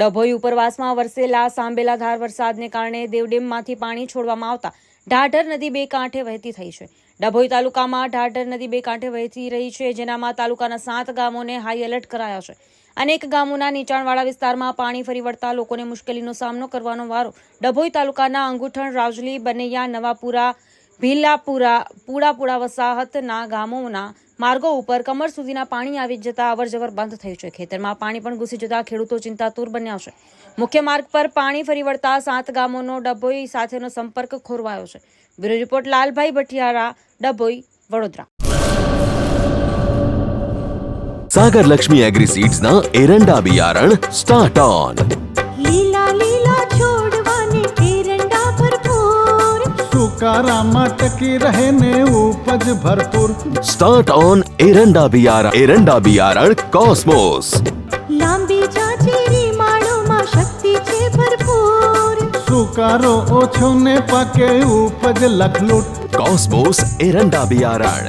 ડભોઈ ઉપરવાસમાં વરસેલા સાંબેલા ધાર વરસાદને કારણે દેવડેમમાંથી પાણી છોડવામાં આવતા ઢાઢર નદી બે કાંઠે વહેતી થઈ છે. ડભોઈ તાલુકામાં ઢાઢર નદી બે કાંઠે વહેતી રહી છે, જેનામાં તાલુકાના સાત ગામોને હાઈ એલર્ટ કરાયા છે. અનેક ગામોના નીચાણવાળા વિસ્તારમાં પાણી ફરી વળતા લોકોને મુશ્કેલીનો સામનો કરવાનો વારો ડભોઈ તાલુકાના અંગુઠણ, રાવજલી બનૈયા નવાપુરા ભીલાપુરા પુડાપુડા વસાહતના ગામોના માર્ગો ઉપર કમર સુધીના પાણી આવી જતા અવરજવર બંધ થયું છે. ખેતરમાં પાણી પણ ઘૂસી જતા ખેડૂતો ચિંતાતુર બન્યા છે. મુખ્ય માર્ગ પર પાણી ફરી વળતા સાત ગામોનો ડભોઈ સાથેનો સંપર્ક ખોરવાયો છે. Bureau report Lalbhai Bhathiyara Dabhoi Vadodara. Sagar Lakshmi agri સીડ્સના એરંડા બિયારણ સ્ટાર્ટ ઓન. લીલા લીલા तुकारा टकी रहने उपज भरपूर। स्टार्ट ऑन एरंडा बियारण एरंडा बियारण कॉस्मोस लांबी जाचेरी लांबीच्या मा शक्ति शक्तीचे भरपूर। सुकारो ओछो ने पके उपज लखलूट। कॉस्मोस एरंडा बियारण